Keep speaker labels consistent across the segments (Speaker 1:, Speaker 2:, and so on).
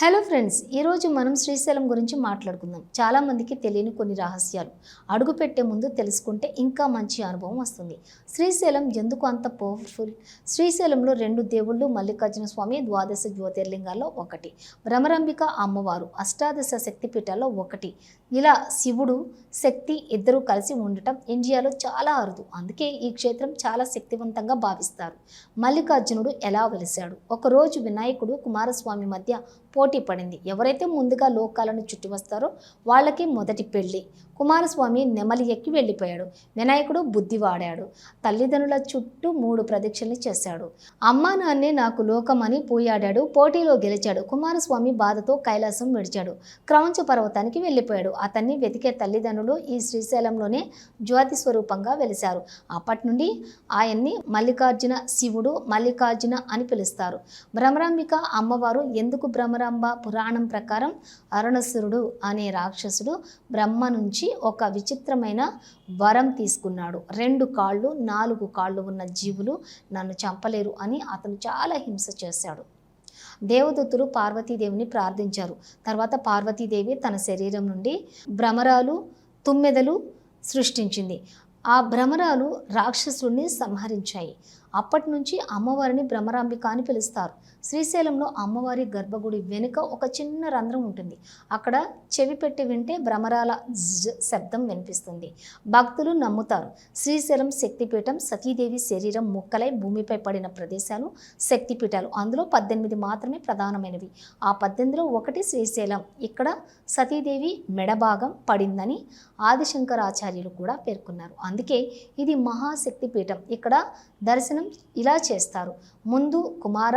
Speaker 1: Hello friends ఈరోజు మనం శ్రీశైలం గురించి మాట్లాడుకుందాం. చాలామందికి తెలియని కొన్ని రహస్యాలు. అడుగు పెట్టే ముందు తెలుసుకుంటే ఇంకా మంచి అనుభవం వస్తుంది. శ్రీశైలం ఎందుకు అంత పవర్ఫుల్ శ్రీశైలంలో రెండు దేవుళ్ళు మల్లికార్జున స్వామి ద్వాదశ జ్యోతిర్లింగాల్లో ఒకటి. భ్రమరంబిక అమ్మవారు అష్టాదశ శక్తిపీఠాల్లో ఒకటి. ఇలా శివుడు శక్తి ఇద్దరూ కలిసి ఉండటం ఇండియాలో చాలా అరుదు. అందుకే ఈ క్షేత్రం చాలా శక్తివంతంగా భావిస్తారు. మల్లికార్జునుడు ఎలా వెలిశాడు? ఒకరోజు వినాయకుడు కుమారస్వామి మధ్య పోటీ పడింది. ఎవరైతే ముందుగా లోకాలను చుట్టి వస్తారో వాళ్ళకి మొదటి పెళ్ళి కుమారస్వామి నెమలి ఎక్కి వెళ్ళిపోయాడు. వినాయకుడు బుద్ధి వాడాడు. తల్లిదండ్రుల చుట్టూ మూడు ప్రదక్షిణలు చేశాడు. అమ్మా నాన్నే నాకు లోకమని పోయాడాడు. పోటీలో గెలిచాడు. కుమారస్వామి బాధతో కైలాసం విడిచాడు. క్రౌంచ పర్వతానికి వెళ్ళిపోయాడు. అతన్ని వెతికే తల్లిదండ్రులు ఈ శ్రీశైలంలోనే జ్యోతి స్వరూపంగా వెలిశారు. అప్పటి నుండి ఆయన్ని మల్లికార్జున శివుడు మల్లికార్జున అని పిలుస్తారు. భ్రమరాంబిక అమ్మవారు ఎందుకు భ్రమరా కదంబ పురాణం ప్రకారం అరుణసురుడు అనే రాక్షసుడు బ్రహ్మ నుంచి ఒక విచిత్రమైన వరం తీసుకున్నాడు. రెండు కాళ్ళు నాలుగు కాళ్ళు ఉన్న జీవులు నన్ను చంపలేరు అని అతను చాలా హింస చేశాడు. దేవదత్తులు పార్వతీదేవిని ప్రార్థించారు. తర్వాత పార్వతీదేవి తన శరీరం నుండి భ్రమరాలు తుమ్మెదలు సృష్టించింది. ఆ భ్రమరాలు రాక్షసుడిని సంహరించాయి. అప్పటి నుంచి అమ్మవారిని భ్రమరాంబిక అని పిలుస్తారు. శ్రీశైలంలో అమ్మవారి గర్భగుడి వెనుక ఒక చిన్న రంధ్రం ఉంటుంది. అక్కడ చెవి పెట్టి వింటే భ్రమరాల శబ్దం వినిపిస్తుంది. భక్తులు నమ్ముతారు. శ్రీశైలం శక్తిపీఠం సతీదేవి శరీరం ముక్కలై భూమిపై పడిన ప్రదేశాలు శక్తిపీఠాలు. అందులో పద్దెనిమిది మాత్రమే ప్రధానమైనవి. ఆ పద్దెనిమిదిలో ఒకటి శ్రీశైలం. ఇక్కడ సతీదేవి మెడభాగం పడిందని ఆదిశంకరాచార్యులు కూడా పేర్కొన్నారు. అందుకే ఇది మహాశక్తిపీఠం. ఇక్కడ దర్శనం ఇలా చేస్తారు. ముందు కుమార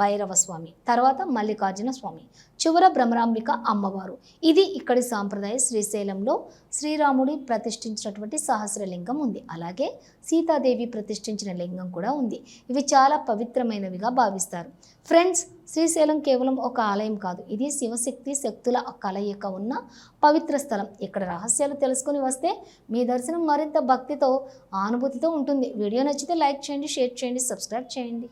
Speaker 1: భైరవ స్వామి తర్వాత మల్లికార్జున స్వామి. చివర భ్రమరాంబిక అమ్మవారు. ఇది ఇక్కడి సాంప్రదాయ శ్రీశైలంలో శ్రీరాముడి ప్రతిష్ఠించినటువంటి సహస్రలింగం ఉంది. అలాగే సీతాదేవి ప్రతిష్ఠించిన లింగం కూడా ఉంది. ఇవి చాలా పవిత్రమైనవిగా భావిస్తారు. ఫ్రెండ్స్ శ్రీశైలం కేవలం ఒక ఆలయం కాదు. ఇది శివశక్తి శక్తుల కలయిక ఉన్న పవిత్ర స్థలం. ఇక్కడ రహస్యాలు తెలుసుకొని వస్తే మీ దర్శనం మరింత భక్తితో ఆనుభూతితో ఉంటుంది. వీడియో నచ్చితే లైక్ చేయండి షేర్ చేయండి సబ్స్క్రైబ్ చేయండి.